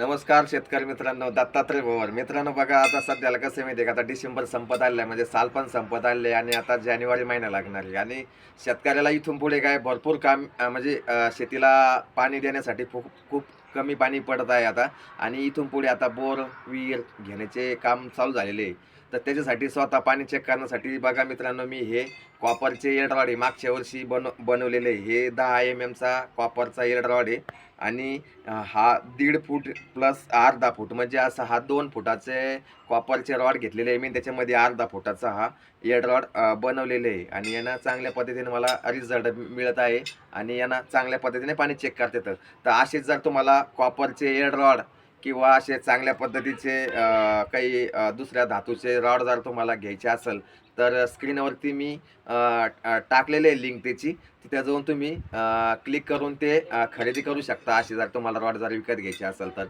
नमस्कार शेतकरी मित्रांनो दत्तात्रय भवर मित्रांनो बघा आता सध्याला कसं माहिती आहे का? आता डिसेंबर संपत आलेलं आहे म्हणजे साल पण संपत आलेलं आहे आणि आता जानेवारी महिना लागणार आहे. आणि शेतकऱ्याला इथून पुढे काय भरपूर काम म्हणजे शेतीला पाणी देण्यासाठी खूप खूप कमी पाणी पडत आहे आता. आणि इथून पुढे आता बोर विहीर घेण्याचे काम चालू झालेले आहे. तर त्याच्यासाठी स्वतः पाणी चेक करण्यासाठी बघा मित्रांनो मी हे कॉपरचे एअरड्रॉड आहे मागच्या वर्षी बन बनवलेले आहे. हे दहा एम एमचा कॉपरचा एअरड्रॉड आहे आणि हा दीड फूट प्लस अर्धा फूट म्हणजे असा हा दोन फुटाचे कॉपरचे रॉड घेतलेले आहे. मी त्याच्यामध्ये अर्धा फुटाचा हा एडरॉड रॉड बनवलेले आहे. आणि यांना चांगल्या पद्धतीने मला रिझल्ट मिळत आहे आणि यांना चांगल्या पद्धतीने पाणी चेक करता येतं. तर असेच जर तुम्हाला कॉपरचे एडरॉड रॉड किंवा असे चांगल्या पद्धतीचे काही दुसऱ्या धातूचे रॉड जर तुम्हाला घ्यायचे असेल तर स्क्रीनवरती मी टाकलेले आहे लिंक त्याची. तिथे जाऊन तुम्ही क्लिक करून ते खरेदी करू शकता असे जर तुम्हाला रॉड जर विकत घ्यायची असेल तर.